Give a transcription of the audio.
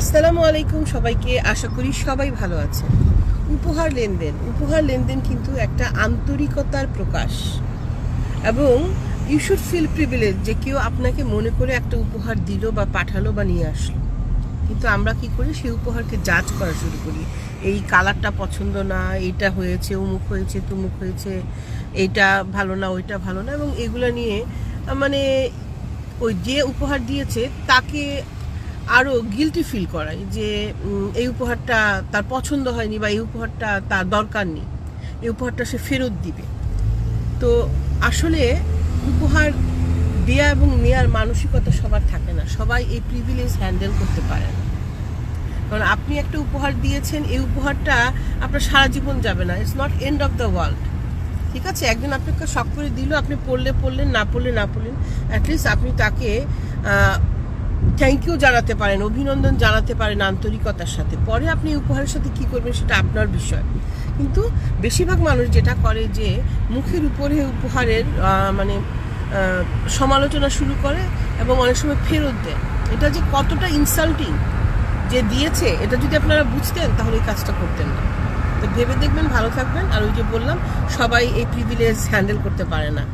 আসসালামু আলাইকুম সবাইকে, আশা করি সবাই ভালো আছে উপহার লেনদেন উপহার লেনদেন কিন্তু একটা আন্তরিকতার প্রকাশ। এবং ইউ শুড ফিল প্রিভিলেজ যে কেউ আপনাকে মনে করে একটা উপহার দিল বা পাঠালো বা নিয়ে আসলো। কিন্তু আমরা কি করি? সেই উপহারকে জাজ করা শুরু করি। এই কালারটা পছন্দ না, এইটা হয়েছে, অমুক হয়েছে, তুমুক হয়েছে, এইটা ভালো না, ওইটা ভালো না। এবং এগুলো নিয়ে মানে ওই যে উপহার দিয়েছে, তাকে আরও গিলটি ফিল করায় যে এই উপহারটা তার পছন্দ হয়নি বা এই উপহারটা তার দরকার নেই। এই উপহারটা সে ফেরত দিবে। তো আসলে উপহার দেয়া এবং নেয়ার মানসিকতা সবার থাকে না। সবাই এই প্রিভিলেজ হ্যান্ডেল করতে পারে না। কারণ আপনি একটা উপহার দিয়েছেন, এই উপহারটা আপনার সারা জীবন যাবে না। It's not end of the world ঠিক আছে? একজন আপনাকে শখ করে দিল, আপনি পড়লে পড়লেন, না পড়লে না পড়লেন। অ্যাটলিস্ট আপনি তাকে থ্যাংক ইউ জানাতে পারেন, অভিনন্দন জানাতে পারেন আন্তরিকতার সাথে। পরে আপনি উপহারের সাথে কি করবেন সেটা আপনার বিষয়। কিন্তু বেশিরভাগ মানুষ যেটা করে যে, মুখের উপরে উপহারের মানে সমালোচনা শুরু করে এবং অনেক সময় ফেরত দেয়। এটা যে কতটা ইনসাল্টিং যে দিয়েছে, এটা যদি আপনারা বুঝতেন, তাহলে এই কাজটা করতেন না। তো ভেবে দেখবেন, ভালো থাকবেন। আর ওই যে বললাম, সবাই এই প্রিভিলেজ হ্যান্ডেল করতে পারে না।